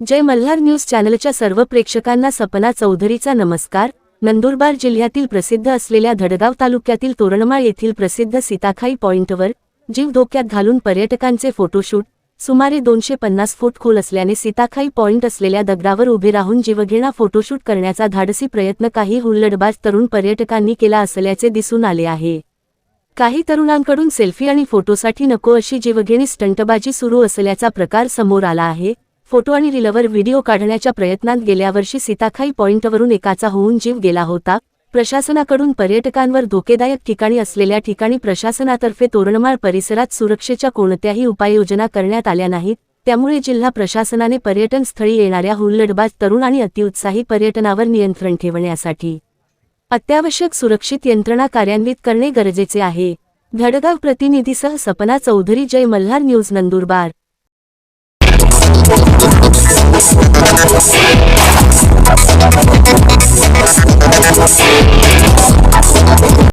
जय Malhar news चॅनलच्या सर्व प्रेक्षकांना सपना चौधरीचा नमस्कार. नंदुरबार जिल्ह्यातील प्रसिद्ध असलेल्या धडगाव तालुक्यातील तोरणमाळ येथील प्रसिद्ध सीताखाई पॉइंटवर जीव धोक्यात घालून पर्यटकांचे फोटोशूट. सुमारे दोनशे पन्नास फूट खोल असल्याने सीताखाई पॉइंट असलेल्या दगडावर उभे राहून जीवघेणा फोटोशूट करण्याचा धाडसी प्रयत्न काही हुल्लडबाज तरुण पर्यटकांनी केला असल्याचे दिसून आले आहे. काही तरुणांकडून सेल्फी आणि फोटोसाठी नको अशी जीवघेणी स्टंटबाजी सुरू असल्याचा प्रकार समोर आला आहे. फोटो आणि रिलवर व्हिडिओ काढण्याच्या प्रयत्नात गेल्या वर्षी सीताखाई पॉइंटवरून एकाचा होऊन जीव गेला होता. प्रशासनाकडून पर्यटकांवर धोकेदायक ठिकाणी असलेल्या ठिकाणी प्रशासनातर्फे तोरणमाळ परिसरात सुरक्षेच्या कोणत्याही उपाययोजना करण्यात आल्या नाहीत. त्यामुळे जिल्हा प्रशासनाने पर्यटन स्थळी येणाऱ्या हुल्लडबाज तरुण आणि अतिउत्साही पर्यटनावर नियंत्रण ठेवण्यासाठी अत्यावश्यक सुरक्षित यंत्रणा कार्यान्वित करणे गरजेचे आहे. धडगाव प्रतिनिधीसह सपना चौधरी जय मल्हार न्यूज नंदुरबार.